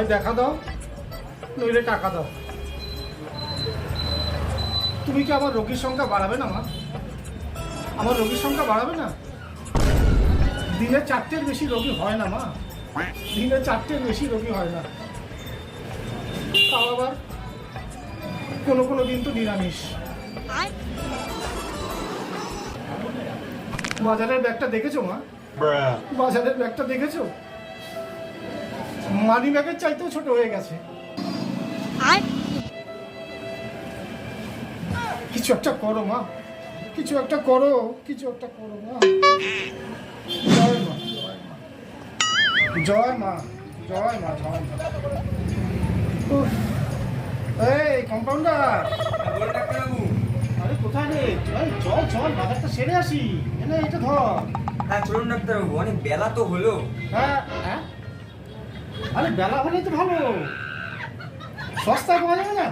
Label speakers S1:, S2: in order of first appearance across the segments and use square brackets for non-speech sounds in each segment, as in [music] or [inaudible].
S1: হয় দেখা দাও। নইলে টাকা দাও। তুমি কি আমার রোগীর সংখ্যা বাড়াবে না মা? আমার রোগীর সংখ্যা বাড়াবে না? দিনে চারটের বেশি রোগী হয় না মা। দিনে চারটের বেশি রোগী হয় না। তাও আবার কোনো কোনো দিন তো নিরামিষ। বাজারের ব্যাগটা দেখেছ মা? বাজারের ব্যাগটা দেখেছ? মানি ব্যাগের চাইতেও ছোট হয়ে গেছে। কিছু একটা করো মা। কিছু একটা করো কিছু একটা করো মা। জয় মা জয় মা জয় মা জয় মা। এই কম্পাউন্ডার আরে কোথায় রে? চল চল বাজারটা সেরে আসি। এনে এটা ধর।
S2: হ্যাঁ চলুন ডাক্তারবাবু অনেক বেলা তো হলো।
S1: হ্যাঁ হ্যাঁ? আরে বেলা হলেই তো ভালো। সস্তায় পাওয়া যাবে না?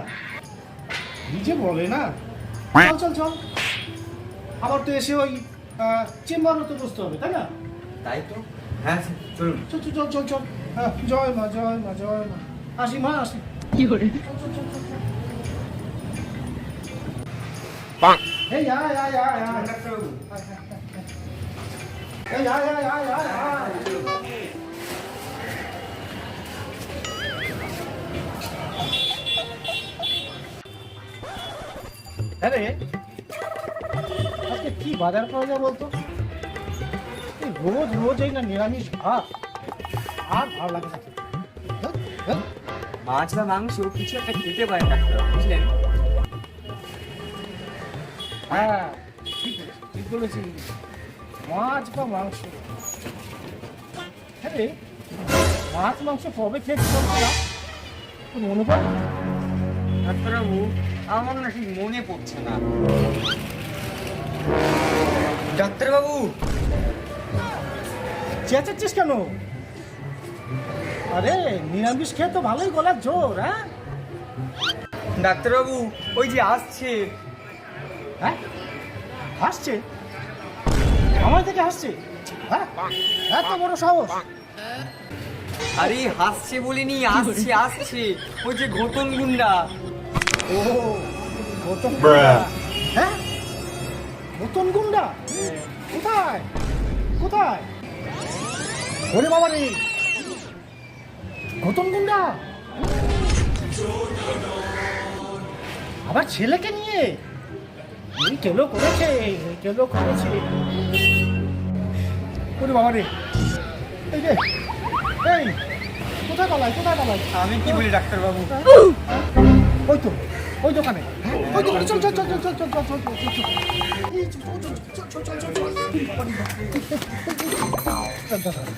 S1: নিজে বলে না। চল চল চল। আবার তো এসে ওই চেম্বারও তো বসতে হবে তাই না?
S2: তাই তো। হ্যাঁ
S1: চল চল চল চল চল। হ্যাঁ জয় মা জয় মা জয় মা। আসি মা আসি।
S3: কি করে?
S1: চল এই আয় আয় আয় আয়। এই আয় আয় আয় আয়। হ্যাঁ রে। আজকে কি বাজার পাওয়া যায় বলতো? রোজ রোজ এই না নিরামিষ ভাত। আর ভালো লাগে না। হ্যাঁ? হ্যাঁ?
S2: মাছ বা মাংস কিছু একটা খেতে পারেন ডাক্তারবাবু বুঝলেন?
S1: হ্যাঁ ঠিক ঠিক বলেছি মাছ বা মাংস। হ্যাঁ রে মাছ মাংস কবে খেয়েছিলাম মনে পড়ে
S2: ডাক্তারবাবু আমার না ঠিক মনে পড়ছে না। ডাক্তারবাবু!
S1: চেঁচাচ্ছিস কেন? আরে নিরামিষ খেয়ে তো ভালোই গলার জোর হ্যাঁ?
S2: ডাক্তারবাবু ওই যে আসছে।
S1: হ্যাঁ? হাসছে? আমার থেকে হাসছে? হ্যাঁ? এত বড় সাহস!
S2: আরে হাসছে বলিনি আসছে আসছে। ওই যে ঘটন গুন্ডা
S1: ও গৌতম গুন্ডা হ্যাঁ? গৌতম গুন্ডা? কোথায়? কোথায়? ওরে বাবা রে। গৌতম গুন্ডা? আবার ছেলেকে নিয়ে? এই কেলো করেছে কেলো করেছে। ওরে বাবা রে। এই যে এই কোথায় পালাই কোথায় পালাই
S2: আমি কি বলি ডাক্তারবাবু?
S1: ওই তো। ওই দোকানে ওই দোকানে চল চল চল চল চল চল চল চল চল চল চল চল, চল, চল, চল,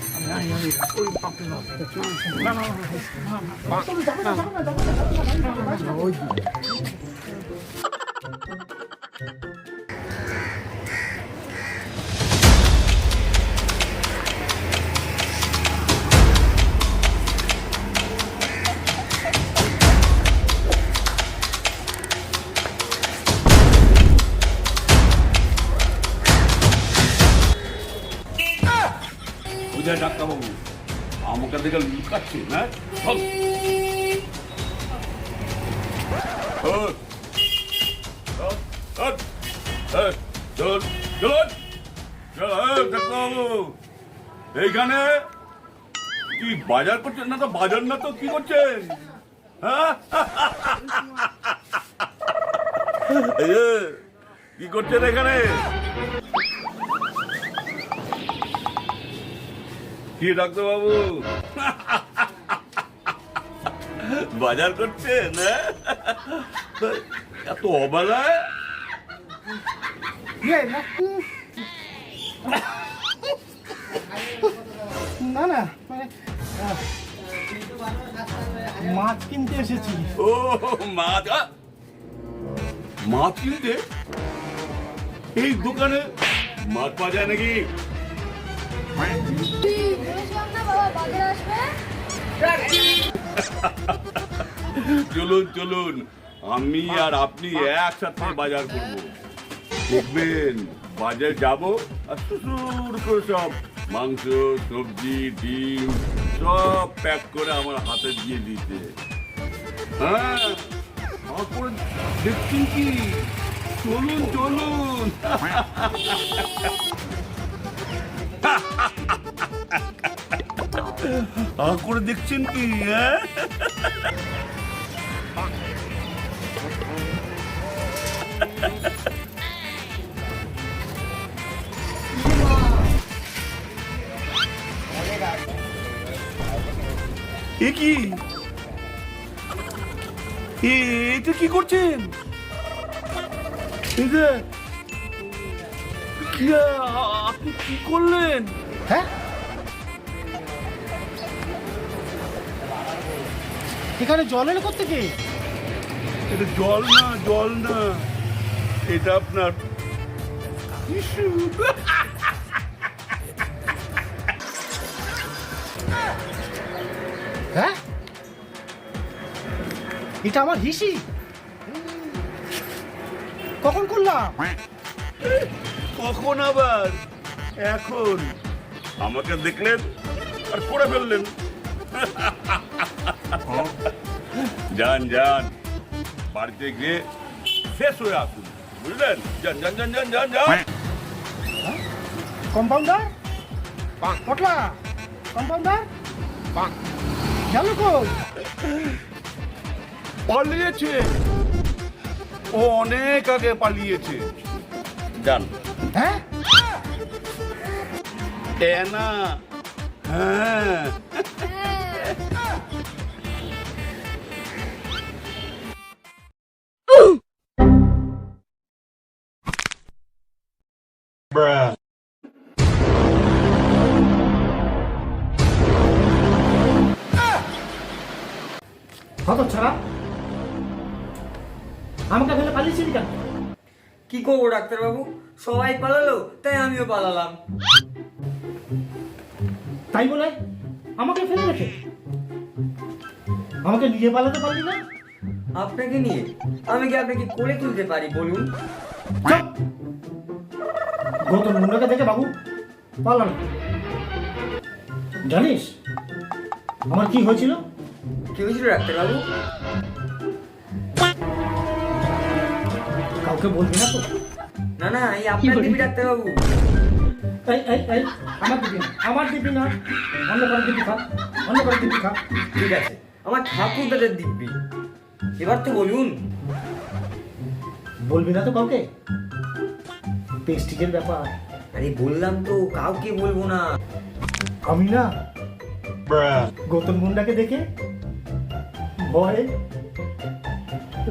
S4: চলুন চল, এইখানে কি বাজার করছেন? না তো বাজার না তো কি করছেন? হ্যাঁ? কি করছেন এখানে? কি ডাক্তারবাবু? বাজার করছেন? এত অবেলায়
S1: না। না না মানে মাছ কিনতে এসেছি।
S4: ও মাছ মাছ কিনতে? এই দোকানে মাছ পাওয়া যায় নাকি?
S5: বাবা বাজারে আসবে। [laughs]
S4: চলুন চলুন। আমি আর আপনি একসাথে বাজার করব। দেখবেন, বাজারে যাব আর সব মাংস, সবজি, ডিম সব প্যাক করে আমার হাতে দিয়ে দিতে। হ্যাঁ? দেখছেন কি? চলুন চলুন। করে দেখছেন কি হ্যাঁ? এ কি? এটা কি করছেন? এই যে কি আপনি কি করলেন?
S1: হ্যাঁ? এখানে জল এলো থেকে
S4: এটা জল না জল না। এটা আপনার
S1: হ্যাঁ? এটা আমার হিসি। কখন করলাম?
S4: কখন আবার? এখন। আমাকে দেখলেন আর করে ফেললেন। যান যান। বাড়িতে গিয়ে শেষ হয়ে আসুন। বুঝলেন যান যান যান যান যান যান
S1: কম্পাউন্ডার পটলা কম্পাউন্ডার গেল কই
S4: পালিয়েছে। ও অনেক আগে পালিয়েছে। যান
S1: হ্যাঁ?
S4: হ্যাঁ।
S1: ছাড়া? আমাকে ফেলে পালিয়েছিলি কেন?
S2: কি করব ডাক্তারবাবু? সবাই পালালো তাই আমিও পালালাম।
S1: তাই বলে? আমাকে ফেলে রেখে? আমাকে নিয়ে পালাতে পারলি না?
S2: আপনাকে নিয়ে? আমি কি আপনাকে কোলে তুলতে পারি বলুন!
S1: গৌতম মুন্ডাকে দেখে বাবু পালানো জানিস আমার কি হয়েছিল?
S2: কি হয়েছিল ডাক্তারবাবু
S1: কাউকে বলবি না তো?
S2: না না এই আপনার দিবি ডাক্তারবাবু।
S1: এই এই এই আমার দিবি না আমার দিবি না। অন্য করে দিবি খা অন্য করে দিবি খা।
S2: ঠিক আছে আমার ঠাকুর দাদের দিব্যি। এবার তো বলুন।
S1: বলবি না তো কাউকে? পেস্টিকের ব্যাপার।
S2: আরে বললাম তো কাউকে বলব না।
S1: আমি না গৌতম মুন্ডাকে দেখে ভয়ে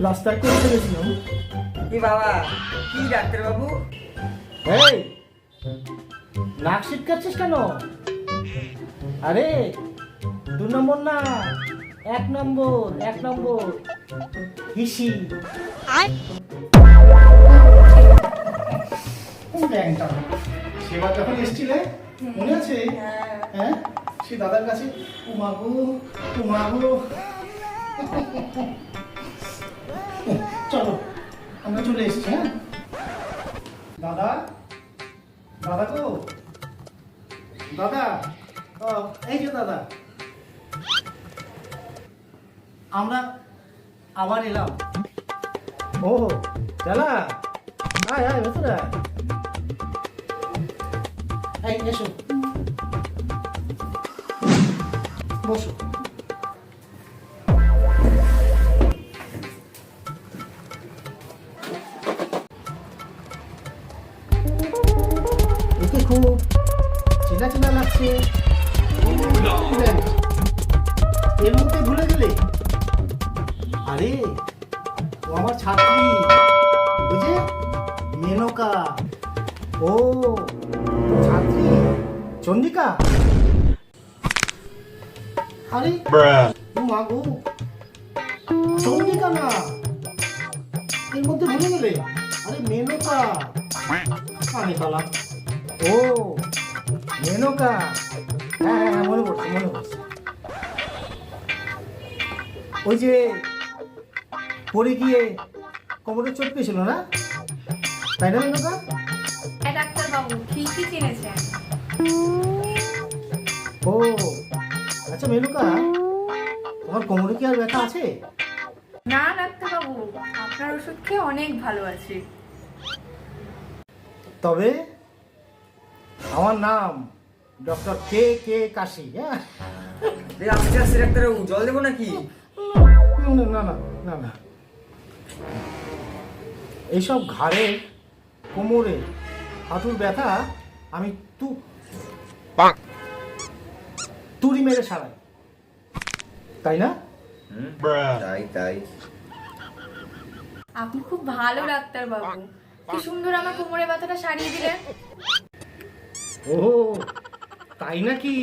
S1: রাস্তায় করে ফেলেছিলাম
S2: এ বাবা কি ডাক্তারবাবু?
S1: এই নাক ছিটকাচ্ছিস কেন? আরে দু নম্বর না এক নম্বর এক নম্বর হিসি। সেবার যখন এসছিলে মনে আছে? হ্যাঁ। সে দাদার কাছে উমাগো উমাগো। চলো আমরা চলে এসেছি হ্যাঁ? দাদা? দাদা গো দাদা? ও এই যে দাদা। আমরা আবার এলাম। ও চালা আয় আয় ভেতরে এই এসো। বসো। চেনা চেনা লাগছে। এর মধ্যে ভুলে গেলে? আরে, ও আমার ছাত্রী। বুঝে মেনকা। ও, ছাত্রী। চন্দিকা আরে মা গো। চন্দিকা না। এর মধ্যে ভুলে গেলে? আরে, মেনকা। আমি খালাম ও। মেনকা। হ্যাঁ হ্যাঁ হ্যাঁ মনে পড়ছে মনে পড়ছে। ওই যে পড়ে গিয়ে কোমরে চোট পেয়েছিল না? তাই না মেনকা?
S3: হ্যাঁ ডাক্তারবাবু ঠিকই চিনেছেন।
S1: ও আচ্ছা মেনুকা তোমার কোমরে কি আর ব্যথা আছে?
S3: না ডাক্তারবাবু আপনার ওষুধ খেয়ে অনেক ভালো আছি।
S1: তবে আমার নাম ডক্টর কে কে কাশি হ্যাঁ?
S2: আস্তে আস্তে ডাক্তারবাবু জল দেবো নাকি?
S1: না না না না না। এইসব ঘাড়ে কোমরে হাঁটুর ব্যথা আমি তু তুড়ি মেরে সারাই। তাই না?
S2: তাই তাই।
S3: আপনি খুব ভালো ডাক্তার বাবু কি সুন্দর আমার কোমরে ব্যথাটা সারিয়ে দিলেন।
S1: ও তাই নাকি?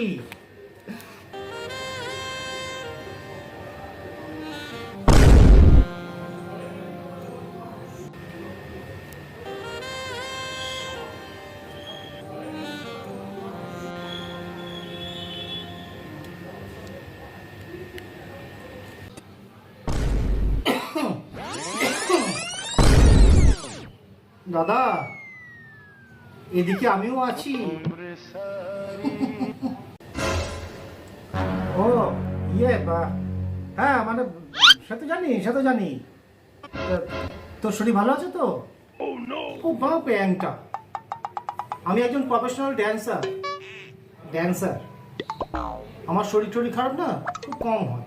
S1: এদিকে আমিও আছি। ও ইয়ে বা হ্যাঁ মানে সে তো জানি, সে তো জানি। তোর শরীর ভালো আছে তো? ও বাপ প্যাংটা আমি একজন প্রফেশনাল ড্যান্সার ড্যান্সার আমার শরীর টরীর খারাপ না? খুব কম হয়।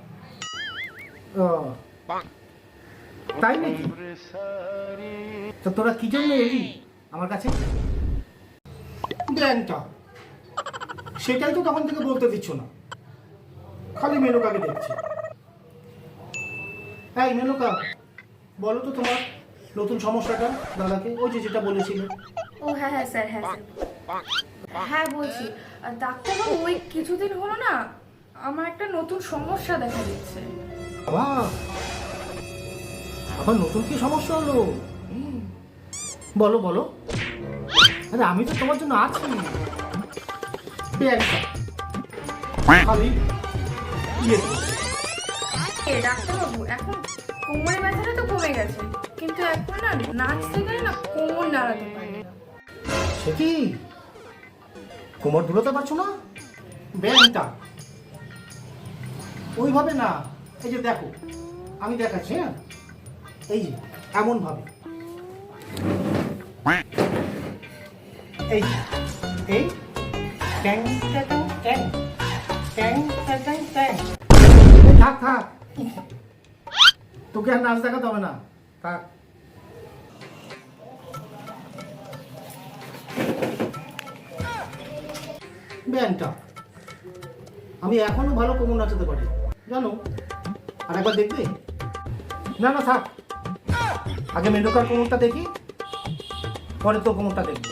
S1: তাই নাকি? তো তোরা কি জন্য এলি? আমার কাছে? ব্যাংকটা সেটাই তো তখন থেকে বলতে দিচ্ছ না। খালি মেনুকাকে দেখছি। এই মেনুকা বলো তো তোমার নতুন সমস্যাটা দাদাকে ওই যে যেটা বলেছিলে।
S3: ও হ্যাঁ হ্যাঁ স্যার হ্যাঁ স্যার। হ্যাঁ বলছি। ডাক্তারবাবু ওই কিছুদিন হলো না আমার একটা নতুন সমস্যা দেখা দিচ্ছে।
S1: বাবা আবার নতুন কি সমস্যা হলো? বলো বলো। আরে আমি তো তোমার জন্য আছি। ইয়ে।
S3: এ ডাক্তারবাবু এখন কোমরে ব্যথাটা তো কমে গেছে কিন্তু এখন না নাচতে গেলে না কোমর নাড়াতে পারি না
S1: সে কি? কোমর দুলাতে পারছ না? ব্যাংকটা ওইভাবে না এই যে দেখো আমি দেখাচ্ছি হ্যাঁ? এই যে এমন ভাবে এই এই, ট্যাং ট্যাং ট্যাং ট্যাং ট্যাং ট্যাং থাক থাক। তোকে আর নাচ দেখাতে হবে না। থাক। ব্যাংকটা আমি এখনও ভালো কোমর নাচাতে পারি। জানো? আর একবার দেখবে? না না, থাক। আগে মেন্ডকার কোমরটা দেখি, পরে তো কোমরটা দেখব।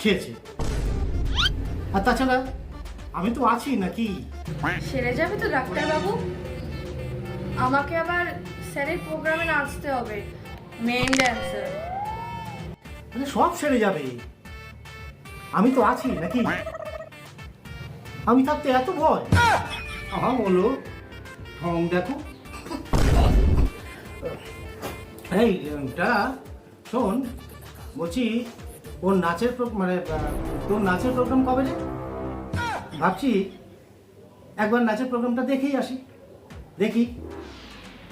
S1: খেয়েছে। আর তাছাড়া আমি তো আছি নাকি?
S3: সেরে যাবে তো ডাক্তারবাবু। আমাকে আবার স্যারের প্রোগ্রামে নাচতে হবে। মেন ড্যান্সার
S1: আরে সব সেরে যাবে। আমি তো আছি নাকি? আমি থাকতে এত ভয়। আহা বলো। ঢং দেখো। এই শোন বলছি ওর নাচের মানে আহ, তোর নাচের প্রোগ্রাম কবে রে? ভাবছি একবার নাচের প্রোগ্রামটা দেখেই আসি। দেখি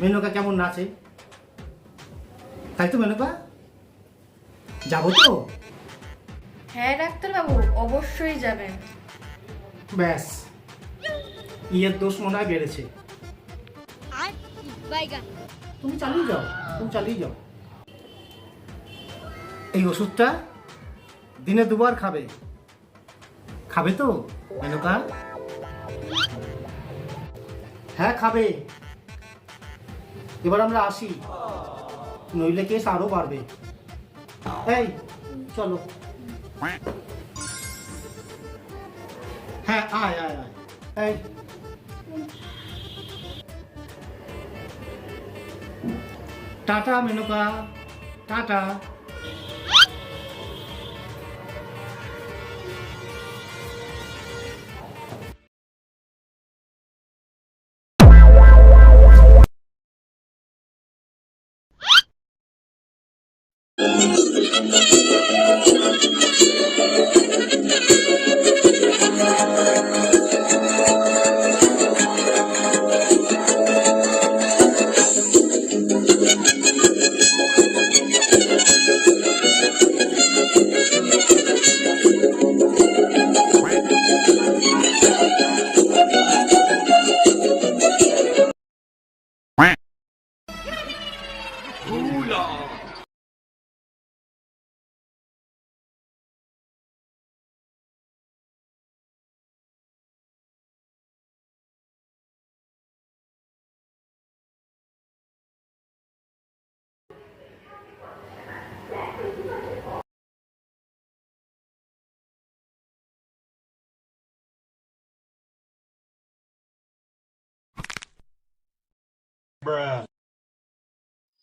S1: মেনকা কেমন নাচে। তাই তো মেনকা? যাব তো?
S3: হ্যাঁ ডাক্তারবাবু অবশ্যই যাবেন।
S1: ব্যাস ইয়ের দোষ মনে হয় বেড়েছে। তুমি চালিয়ে যাও তুমি চালিয়ে যাও। এই ওষুধটা দিনে দুবার খাবে। খাবে তো, মেনকা? হ্যাঁ খাবে। এবার আমরা আসি। নইলে কেস আরও বাড়বে। এই, চলো। হ্যাঁ আয় আয় আয়। এই। Tata, Menka. Tata. Hula! Bruh.